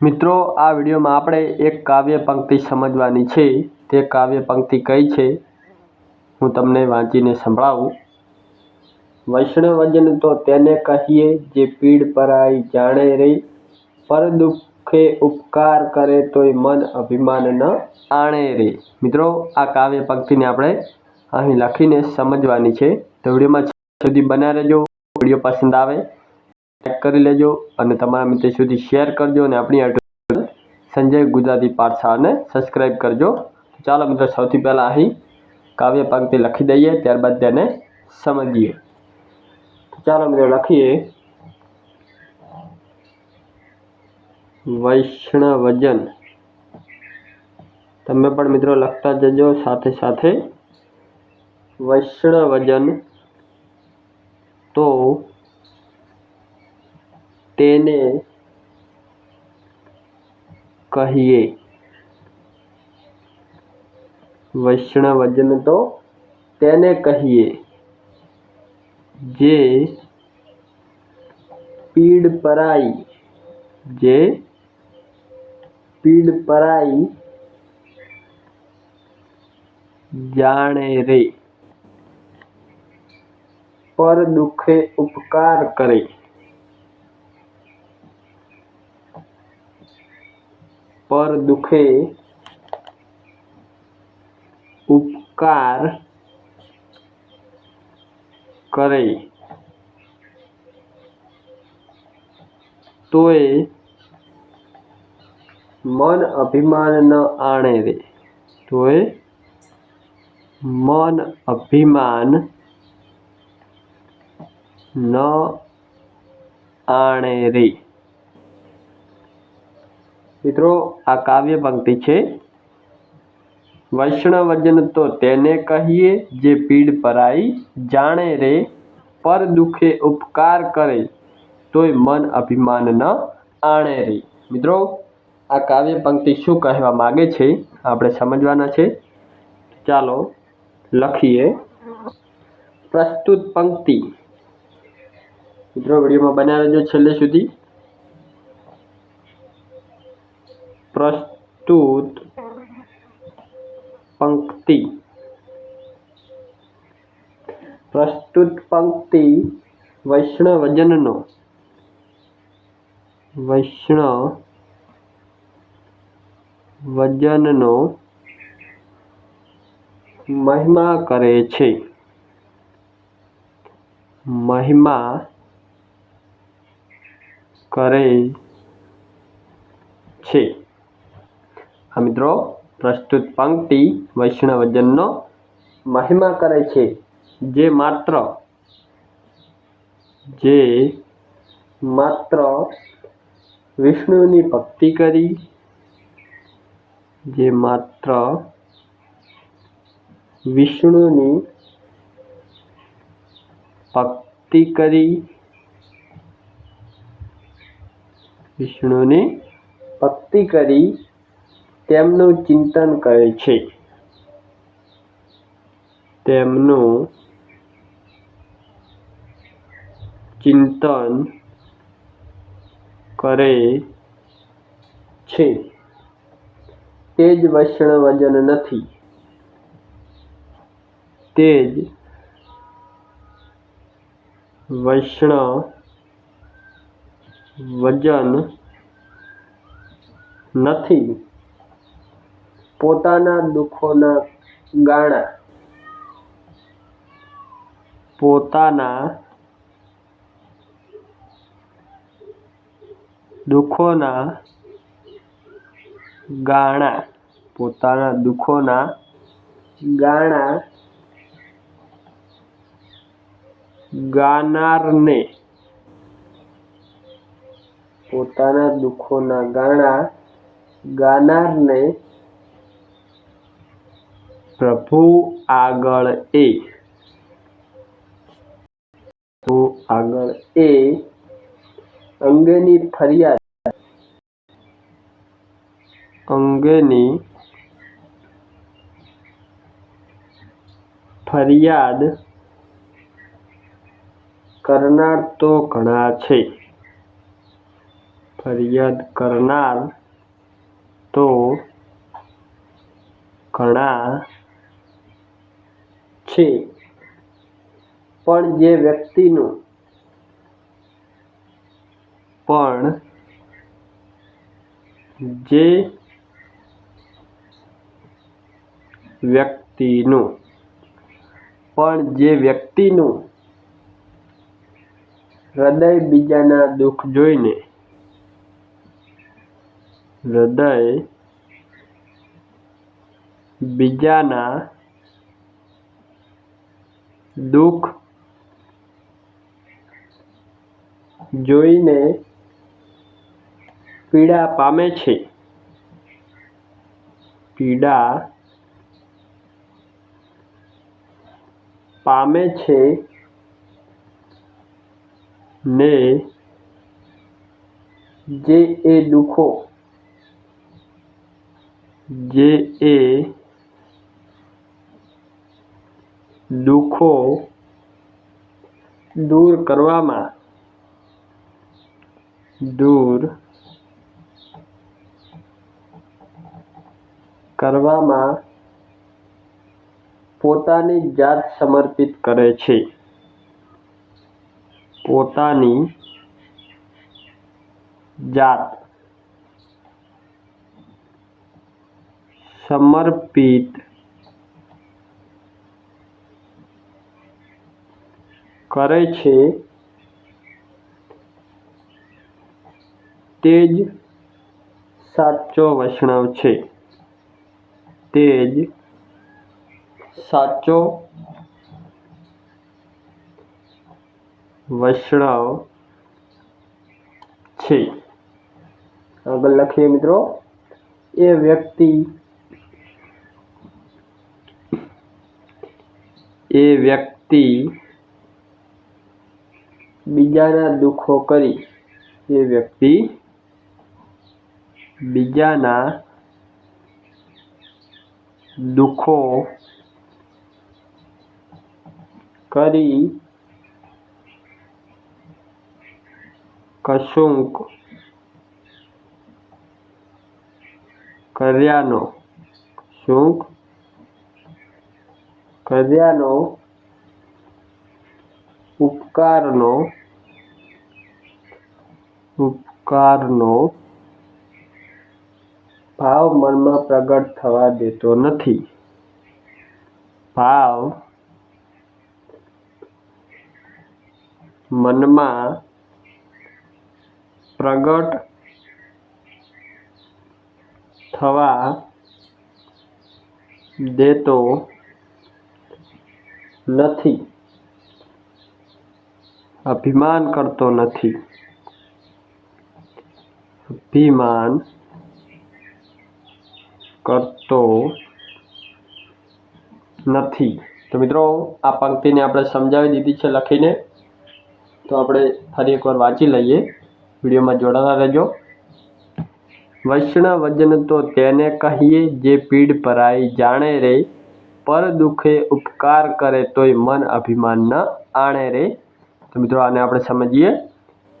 મિત્રો, આ વિડીયોમાં આપણે એક કાવ્ય પંક્તિ સમજવાની છે. તે કાવ્ય પંક્તિ કઈ છે? હું તમને વાંચીને સંભળાવું. વૈષ્ણવજન તો તેને કહીએ, જે પીડ પરાઈ જાણે રે. પર દુઃખે ઉપકાર કરે તોય મન અભિમાન ન આણે રે. મિત્રો, આ કાવ્ય પંક્તિને આપણે અહીં લખીને સમજવાની છે. તો વિડીયોમાં સુધી બના રહેજો. વીડિયો પસંદ આવે લાઈક કરી લેજો અને તમારા મિત્રો સુધી શેર કરજો અને આપણી આ સંજય ગુજરાતી પાઠશાળાને સબસ્ક્રાઈબ કરજો. ચાલો મિત્રો, સૌથી પહેલાં અહીં કાવ્ય પંક્તિ લખી દઈએ, ત્યારબાદ તેને સમજીએ. ચાલો મિત્રો, લખીએ. વૈષ્ણવજન. તમે પણ મિત્રો લખતા જજો, સાથે સાથે વૈષ્ણવજન. તો તેને કહીએ વૈષ્ણવજન તો તેને કહીએ જે પીડ પરાઈ જે પીડ પરાઈ જાણે રે પર દુઃખે ઉપકાર કરે પર દુઃખે ઉપકાર કરે. તોય મન અભિમાન ન આણે રે. તોય મન અભિમાન ન આણે રે. મિત્રો, આ કાવ્ય પંક્તિ છે. વૈષ્ણવજન તો તેને કહીએ જે પીડ પરાઈ જાણે રે, પર દુઃખે ઉપકાર કરે, તોય મન અભિમાન ન આણે રે. મિત્રો, આ કાવ્ય પંક્તિ શું કહેવા માગે છે? આપણે સમજવાના છે. ચાલો, લખીએ. પ્રસ્તુત પંક્તિ. મિત્રો, વિડીયોમાં રહેજો છેલ્લે સુધી. પ્રસ્તુત પંક્તિ. પ્રસ્તુત પંક્તિ વૈષ્ણવજનનો. વૈષ્ણવજનનો મહિમા કરે છે. મહિમા કરે છે. હા મિત્રો, પ્રસ્તુત પંક્તિ વૈષ્ણવજનનો મહિમા કરે છે. જે માત્ર જે માત્ર વિષ્ણુની ભક્તિ કરી, જે માત્ર વિષ્ણુની ભક્તિ કરી, વિષ્ણુની ભક્તિ કરી તેમનું ચિંતન કરે છે. તેમનું ચિંતન કરે છે. તે જ વૈષ્ણવજન નથી. તે જ વૈષ્ણવજન નથી. પોતાના દુઃખોના ગાણા. પોતાના દુઃખોના ગાણા. પોતાના દુઃખોના ગાણા. ગાનારને પોતાના દુઃખોના ગાણા. ગાનારને પ્રભુ આગળ એ. પ્રભુ આગળ એ અંગેની ફરિયાદ. અંગેની ફરિયાદ કરનાર તો ઘણા છે. ફરિયાદ કરનાર તો ઘણા છે. પણ જે વ્યક્તિનું પણ જે વ્યક્તિનું પણ જે વ્યક્તિનું હૃદય બીજાના દુઃખ જોઈને હૃદય બીજાના દુઃખ જોઈને પીડા પામે છે. પીડા પામે છે ને જે એ દુઃખો જે એ દુઃખો દૂર કરવામાં દૂર કરવામાં પોતાની જાત સમર્પિત કરે છે. પોતાની જાત સમર્પિત કરે છે તે જ સાચો વૈષ્ણવ છે. તે જ સાચો વૈષ્ણવ છે. આગળ લખીએ મિત્રો. એ વ્યક્તિ એ વ્યક્તિ બીજાના દુઃખો કરી એ વ્યક્તિ બીજાના દુઃખો કરી કશુંક કર્યાનો શું કર્યાનો ઉપકારનો ઉપકારનો ભાવ મનમાં પ્રગટ થવા દેતો નથી. ભાવ મનમાં પ્રગટ થવા દેતો નથી. અભિમાન કરતો નથી. અભિમાન કરતો નથી. તો મિત્રો, આ પંક્તિને આપણે સમજાવી દીધી છે લખીને. તો આપણે ફરી એકવાર વાંચી લઈએ. વિડીયોમાં જોડાતા રહેજો. વૈષ્ણવજન તો તેને કહીએ જે પીડ પરાઈ જાણે રે, પર દુઃખે ઉપકાર કરે તોય મન અભિમાન ન આણે રે. તો મિત્રો આને આપણે સમજીએ.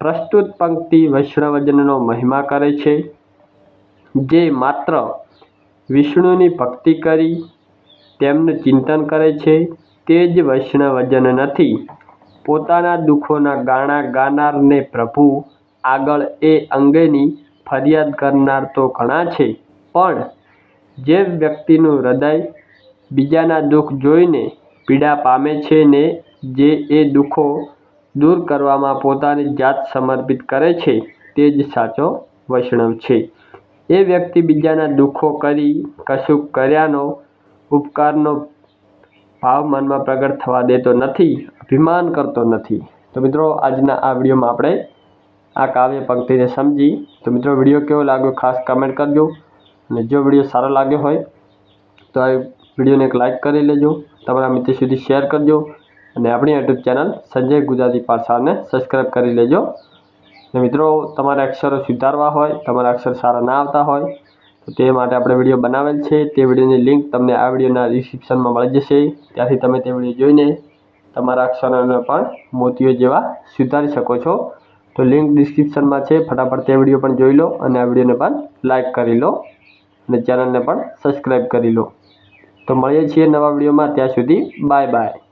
પ્રસ્તુત પંક્તિ વૈષ્ણવજનનો મહિમા કરે છે. જે માત્ર વિષ્ણુની ભક્તિ કરી તેમનું ચિંતન કરે છે. તે જ વૈષ્ણવજન નથી. પોતાના દુઃખોના ગાણા ગાનારને પ્રભુ આગળ એ અંગેની ફરિયાદ કરનાર તો ઘણા છે. પણ જે વ્યક્તિનું હૃદય બીજાના દુઃખ જોઈને પીડા પામે છે ને જે એ દુઃખો દૂર કરવામાં પોતાની જાત સમર્પિત કરે છે તે જ સાચો વૈષ્ણવ છે. એ વ્યક્તિ બીજાના દુઃખો કરી, કશુંક કર્યાનો, ઉપકારનો ભાવ મનમાં પ્રગટ થવા દેતો નથી, અભિમાન કરતો નથી. તો મિત્રો, આજના આ વિડીયોમાં આપણે આ કાવ્ય પંક્તિને સમજી. તો મિત્રો, વીડિયો કેવો લાગ્યો ખાસ કમેન્ટ કરજો. અને જો વીડિયો સારો લાગ્યો હોય, તો આ વિડીયોને એક લાઇક કરી લેજો. તમારા મિત્ર સુધી શેર કરજો. અને આપણી યુટ્યુબ ચેનલ સંજય ગુજરાતી પાસાને સબસ્ક્રાઈબ કરી લેજો. અને મિત્રો, તમારા અક્ષરો સુધારવા હોય, તમારા અક્ષર સારા ના આવતા હોય, તો તે માટે આપણે વીડિયો બનાવેલ છે. તે વિડીયોની લિંક તમને આ વિડીયોના ડિસ્ક્રિપ્શનમાં મળી જશે. ત્યાંથી તમે તે વીડિયો જોઈને તમારા અક્ષરોને પણ મોતીઓ જેવા સુધારી શકો છો. તો લિંક ડિસ્ક્રિપ્શનમાં છે. ફટાફટ તે વીડિયો પણ જોઈ લો અને આ વિડીયોને પણ લાઈક કરી લો અને ચેનલને પણ સબસ્ક્રાઈબ કરી લો. તો મળીએ છીએ નવા વિડીયોમાં. ત્યાં સુધી બાય બાય